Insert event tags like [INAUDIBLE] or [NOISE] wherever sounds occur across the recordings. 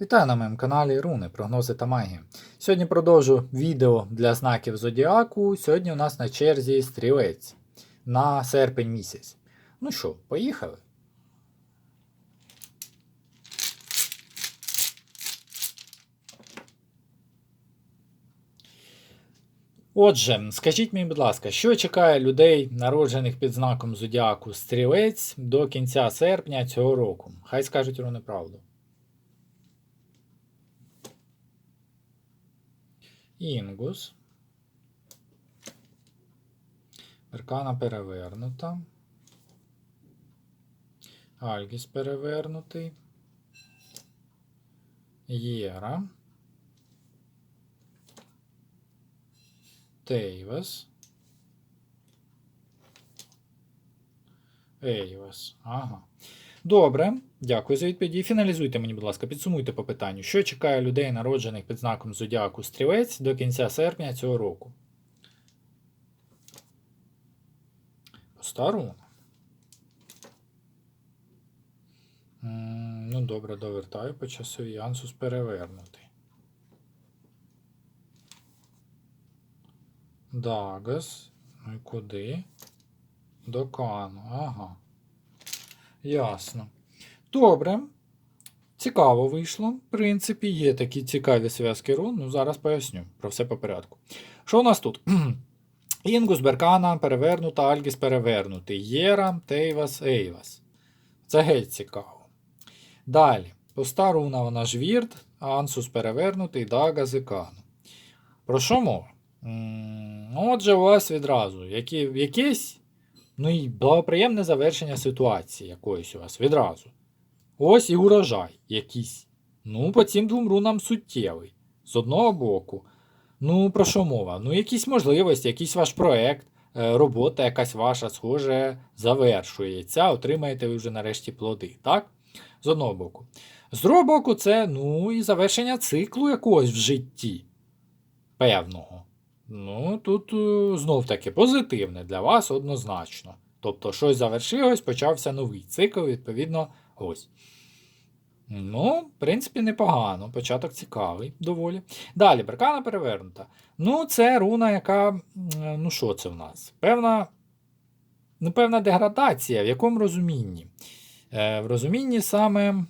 Вітаю на моєму каналі Руни, прогнози та магія. Сьогодні продовжу відео для знаків Зодіаку. Сьогодні у нас на черзі стрілець на серпень місяць. Ну що, поїхали? Отже, скажіть мені, будь ласка, що чекає людей, народжених під знаком Зодіаку стрілець до кінця серпня цього року? Хай скажуть руни правду. Інгус. Беркана перевернута. Альгіс перевернутий. Єра. Тейвас. Ейвас. Ага. Добре, дякую за відповіді. Фіналізуйте мені, будь ласка, підсумуйте по питанню, що чекає людей, народжених під знаком Зодіаку Стрілець до кінця серпня цього року. Постаруна. М, Ну, добре, довертаю по часовій. Ансус перевернутий. Дагас. Ну і куди? До Кану. Ага. Ясно. Добре. Цікаво вийшло. В принципі, є такі цікаві зв'язки рун. Ну, зараз поясню про все по порядку. Що у нас тут? [CLEARS THROAT] Інгус, Беркана перевернута, Альгіс перевернутий. Єра, Тейвас, Ейвас. Це геть цікаво. Далі. Поста руна вона жвірт, Ансус перевернутий, Дага, Зикану. Про що мова? Отже, у вас відразу які, якесь ну і благоприємне завершення ситуації якоїсь у вас відразу. Ось і урожай якийсь. Ну, по цим двом рунам суттєвий. З одного боку. Ну, про що мова? Ну, якісь можливості, якийсь ваш проект, е, робота якась ваша, схоже, завершується, отримаєте ви вже нарешті плоди, так? З одного боку. З другого боку, це ну і завершення циклу якогось в житті. Певного. Ну, тут е, знов таки позитивне для вас однозначно. Тобто, щось завершилось, почався новий цикл, відповідно, ось. Ну, в принципі, непогано. Початок цікавий, доволі. Далі, беркана перевернута. Ну, це руна, яка. Ну, що це в нас? Певна. Ну, певна деградація. В якому розумінні? Е, в розумінні саме.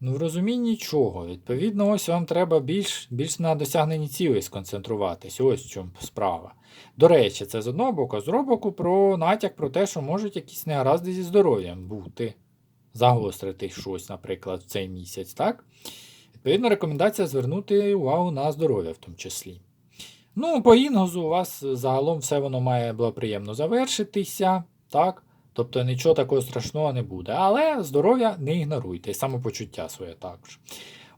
Ну, в розумінні чого? Відповідно, ось вам треба більш, більш на досягненні цілей сконцентруватись. Ось в чому справа. До речі, це з одного боку, а з другого боку про натяк про те, що можуть якісь негаразди зі здоров'ям бути. Загострити щось, наприклад, в цей місяць, так? Відповідно, рекомендація звернути увагу на здоров'я в тому числі. Ну, по інгозу у вас загалом все воно має благоприємно завершитися, так? Тобто нічого такого страшного не буде. Але здоров'я не ігноруйте, і самопочуття своє також.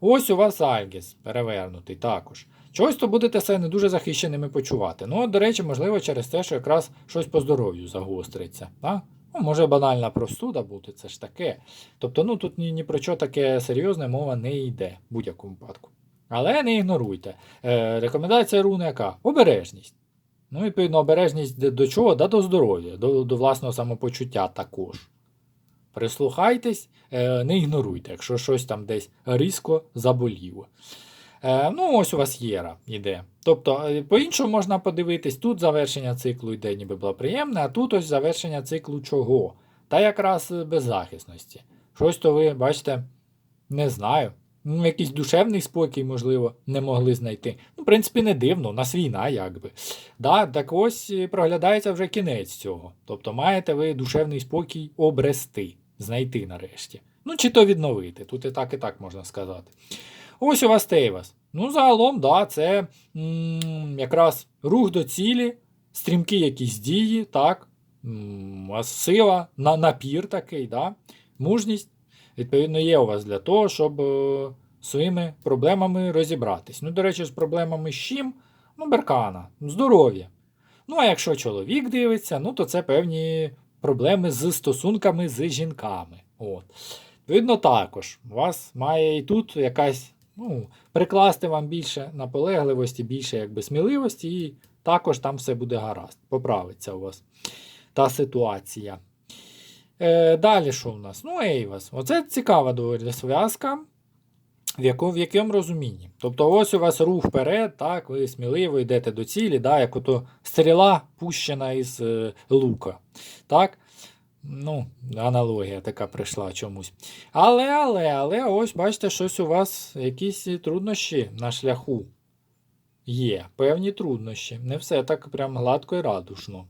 Ось у вас Альгіс перевернутий також. Чогось то будете себе не дуже захищеними почувати. Ну, до речі, можливо, через те, що якраз щось по здоров'ю загостриться. Так? Ну, може банальна простуда бути, це ж таке. Тобто, ну тут ні, ні про що таке серйозне мова не йде в будь-якому випадку. Але не ігноруйте. Е, рекомендація руни яка? Обережність. Ну, відповідно, обережність до чого? Да до здоров'я, до, до власного самопочуття також. Прислухайтесь, е, не ігноруйте, якщо щось там десь різко заболіло. Е, ну, ось у вас єра йде. Тобто, е, по-іншому можна подивитись, тут завершення циклу йде ніби благоприємне, а тут ось завершення циклу чого? Та якраз беззахисності. Щось то ви, бачите, не знаю. Ну, якийсь душевний спокій, можливо, не могли знайти. Ну, в принципі, не дивно, у нас війна, якби. Да, так ось е, проглядається вже кінець цього. Тобто маєте ви душевний спокій обрести, знайти нарешті. Ну, чи то відновити. Тут і так, і так можна сказати. Ось у вас Тейвас. Ну, загалом, да, це м, якраз рух до цілі, стрімкі якісь дії, так, м, сила, на, напір такий, да, мужність, відповідно, є у вас для того, щоб е, своїми проблемами розібратись. Ну, до речі, з проблемами з чим? Ну, беркана, здоров'я. Ну, а якщо чоловік дивиться, ну, то це певні проблеми з стосунками з жінками. От. Відповідно, також у вас має і тут якась ну, прикласти вам більше наполегливості, більше якби сміливості, і також там все буде гаразд. Поправиться у вас та ситуація. Е, далі що в нас? Ну, Ейвас. Оце цікава доволі зв'язка. В якому, в якому розумінні? Тобто, ось у вас рух вперед, так, ви сміливо йдете до цілі, да, як ото стріла пущена із е, лука. Так? Ну, аналогія така прийшла чомусь. Але, але, але, ось бачите, щось у вас, якісь труднощі на шляху є. Певні труднощі. Не все так прям гладко і радушно.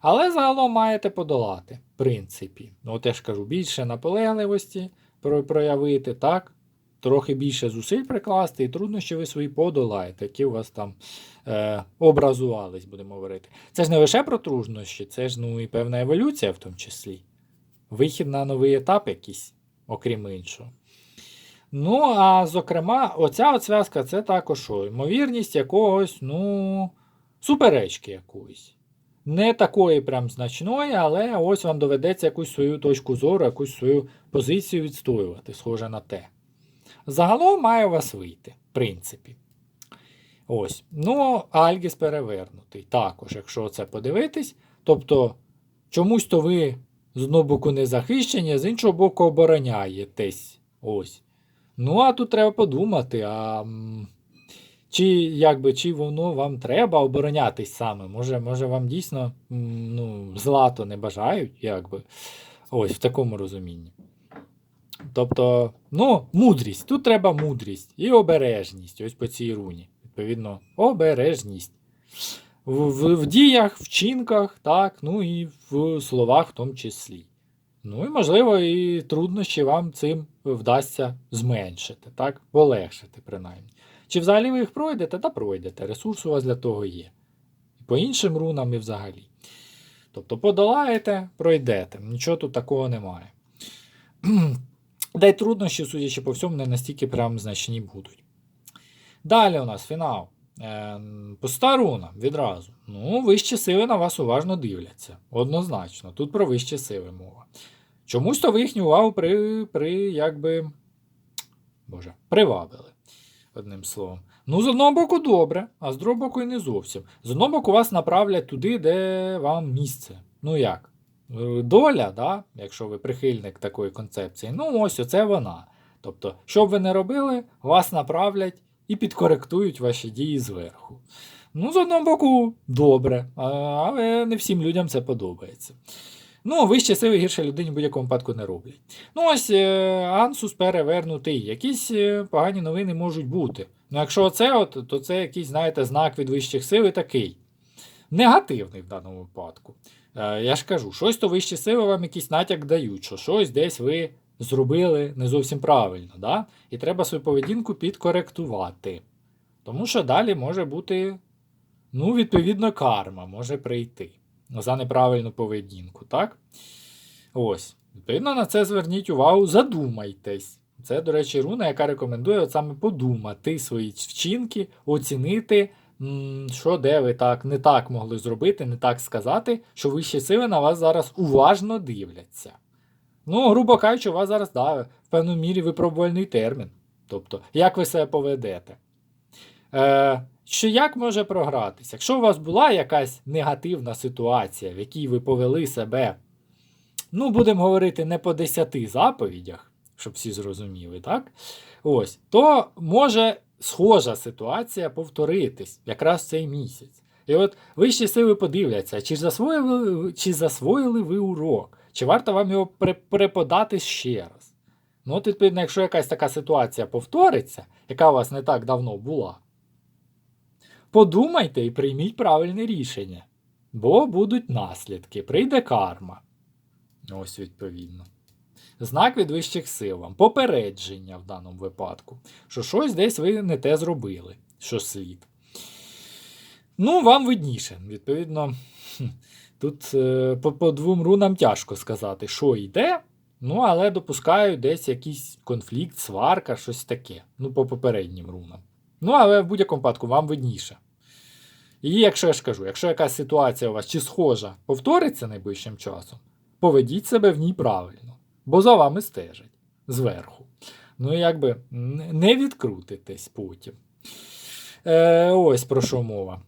Але загалом маєте подолати, в принципі. Ну, от кажу, більше наполегливості проявити, так? Трохи більше зусиль прикласти, і труднощі ви свої подолаєте, які у вас там е, образувались, будемо говорити. Це ж не лише про труднощі, це ж ну, і певна еволюція в тому числі. Вихід на новий етап якийсь, окрім іншого. Ну, а зокрема, оця от зв'язка це також що? Ймовірність якогось, ну, суперечки якоїсь. Не такої прям значної, але ось вам доведеться якусь свою точку зору, якусь свою позицію відстоювати, схоже на те. Загалом має у вас вийти, в принципі. Ось. Ну, Альгіс перевернутий. Також, якщо це подивитись. Тобто, чомусь то ви з одного боку не захищені, з іншого боку обороняєтесь. Ось. Ну, а тут треба подумати, а чи, якби, чи воно вам треба оборонятись саме. Може, може вам дійсно ну, злато не бажають, якби. Ось в такому розумінні. Тобто, ну, мудрість. Тут треба мудрість і обережність. Ось по цій руні. Відповідно, обережність. В, в, в діях, вчинках, так, ну і в словах в тому числі. Ну і, можливо, і труднощі вам цим вдасться зменшити, так, полегшити, принаймні. Чи взагалі ви їх пройдете, та пройдете. Ресурс у вас для того є. По іншим рунам і взагалі. Тобто подолаєте, пройдете. Нічого тут такого немає. [CLEARS THROAT] Та й труднощі, судячи по всьому, не настільки прям значні будуть. Далі у нас фінал. Е, Пуста руна відразу. Ну, вищі сили на вас уважно дивляться. Однозначно. Тут про вищі сили мова. Чомусь то ви їхню увагу при, при якби. Боже, привабили. Одним словом. Ну, з одного боку, добре, а з другого боку, і не зовсім. З одного боку, вас направлять туди, де вам місце. Ну як? Е, Доля, да? якщо ви прихильник такої концепції, ну ось оце вона. Тобто, що б ви не робили, вас направлять і підкоректують ваші дії зверху. Ну, з одного боку, добре, але не всім людям це подобається. Ну, вище сили гірше людині в будь-якому випадку не роблять. Ну, ось е, Ансус перевернутий. Якісь е, погані новини можуть бути. Ну, якщо це, от, то це якийсь, знаєте, знак від вищих сил такий. Негативний в даному випадку. Е, я ж кажу, щось то вищі сили вам якийсь натяк дають, що щось десь ви зробили не зовсім правильно. Да? І треба свою поведінку підкоректувати. Тому що далі може бути, ну, відповідно, карма може прийти за неправильну поведінку, так? Ось. Відповідно, на це зверніть увагу, задумайтесь. Це, до речі, руна, яка рекомендує от саме подумати свої вчинки, оцінити, що де ви так не так могли зробити, не так сказати, що вищі сили на вас зараз уважно дивляться. Ну, грубо кажучи, у вас зараз да, в певній мірі випробувальний термін. Тобто, як ви себе поведете. Е, що як може програтися? Якщо у вас була якась негативна ситуація, в якій ви повели себе, ну, будемо говорити, не по 10 заповідях, щоб всі зрозуміли, так? Ось, то може схожа ситуація повторитись якраз цей місяць. І от вищі сили подивляться, чи засвоїли, чи засвоїли ви урок, чи варто вам його переподати ще раз. Ну, от, відповідно, якщо якась така ситуація повториться, яка у вас не так давно була, подумайте і прийміть правильне рішення. Бо будуть наслідки, прийде карма. Ось відповідно. Знак від вищих сил вам, попередження в даному випадку, що щось десь ви не те зробили, що слід. Ну, вам видніше. Відповідно, тут е, по, по двом рунам тяжко сказати, що йде. Ну, але допускаю десь якийсь конфлікт, сварка, щось таке. Ну, по попереднім рунам. Ну, але в будь-якому випадку вам видніше. І якщо я ж кажу, якщо якась ситуація у вас чи схожа повториться найближчим часом, поведіть себе в ній правильно, бо за вами стежать зверху. Ну, якби не відкрутитесь потім. Е, ось про що мова.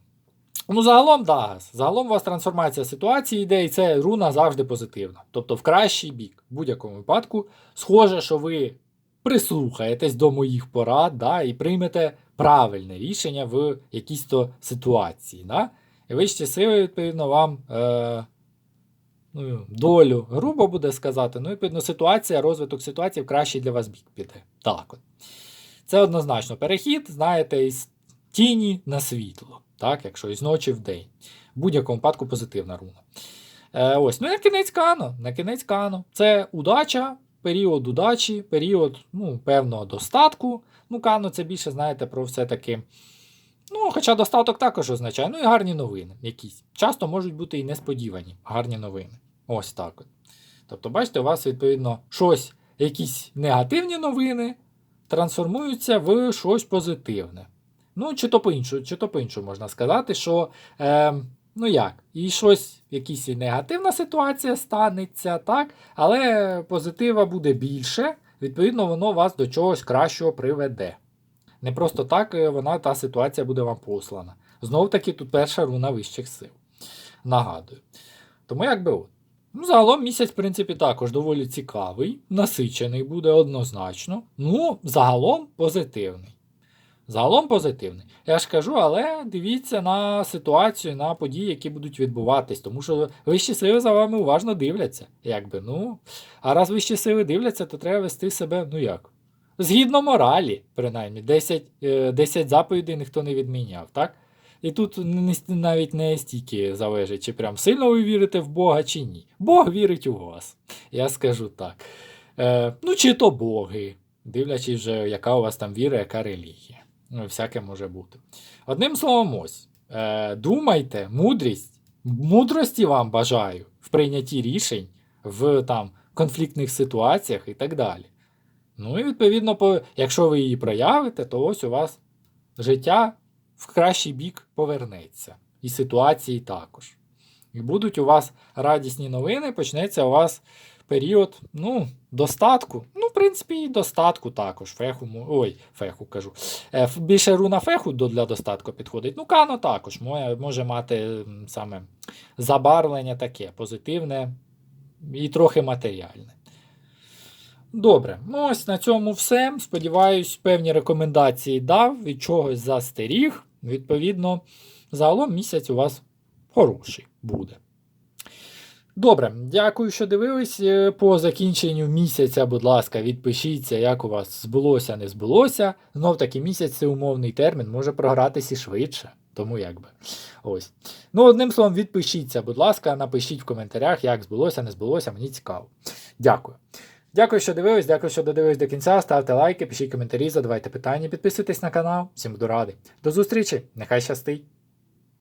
Ну, загалом, да. Загалом у вас трансформація ситуації йде, і це руна завжди позитивна. Тобто в кращий бік. В будь-якому випадку, схоже, що ви прислухаєтесь до моїх порад, да, і приймете правильне рішення в якійсь то ситуації. Да? І вищі сили, відповідно, вам е, ну, долю, грубо буде сказати, ну, відповідно, ситуація, розвиток ситуації в кращий для вас бік піде. Так от. Це однозначно перехід, знаєте, із тіні на світло, так, якщо із ночі в день. В будь-якому випадку позитивна руна. Е, ось, ну на кінець кано. На кінець кано. Це удача, період удачі, період ну, певного достатку. Ну, кано це більше, знаєте, про все-таки. Ну, хоча достаток також означає, ну і гарні новини якісь. Часто можуть бути і несподівані гарні новини. Ось так от. Тобто, бачите, у вас, відповідно, щось, якісь негативні новини трансформуються в щось позитивне. Ну, чи то по-іншому, чи то по-іншому можна сказати, що. Е, Ну як, і щось, якась і негативна ситуація станеться, так? Але позитива буде більше, відповідно, воно вас до чогось кращого приведе. Не просто так е, вона та ситуація буде вам послана. Знову таки, тут перша руна вищих сил. Нагадую. Тому якби от. Ну, загалом місяць, в принципі, також доволі цікавий, насичений буде однозначно. Ну, загалом позитивний. Загалом позитивний. Я ж кажу, але дивіться на ситуацію, на події, які будуть відбуватись, тому що вищі сили за вами уважно дивляться. Якби, ну. А раз вищі сили дивляться, то треба вести себе, ну як? Згідно моралі, принаймні, 10, е, 10 заповідей ніхто не відміняв, так? І тут навіть не стільки залежить, чи прям сильно ви вірите в Бога, чи ні. Бог вірить у вас. Я скажу так. Е, ну, чи то боги, дивлячись вже, яка у вас там віра, яка релігія. Ну, всяке може бути. Одним словом, ось. Е, думайте, мудрість, мудрості вам бажаю в прийнятті рішень в там, конфліктних ситуаціях і так далі. Ну і відповідно, по, якщо ви її проявите, то ось у вас життя в кращий бік повернеться. І ситуації також. І будуть у вас радісні новини, почнеться у вас період ну, достатку. Ну, в принципі, і достатку також. Феху, ой, феху кажу. Е, Більше руна феху для достатку підходить. Ну, кано також може, може мати саме забарвлення таке, позитивне і трохи матеріальне. Добре, ну ось на цьому все. Сподіваюсь, певні рекомендації дав, від чогось застеріг. Відповідно, загалом місяць у вас хороший буде. Добре, дякую, що дивились. Е, По закінченню місяця, будь ласка, відпишіться, як у вас збулося, не збулося. Знов таки місяць це умовний термін, може програтися швидше. Тому якби. Ось. Ну, одним словом, відпишіться, будь ласка, напишіть в коментарях, як збулося, не збулося, мені цікаво. Дякую. Дякую, що дивились, дякую, що додивились до кінця. Ставте лайки, пишіть коментарі, задавайте питання, підписуйтесь на канал. Всім буду радий. До зустрічі, нехай щастить!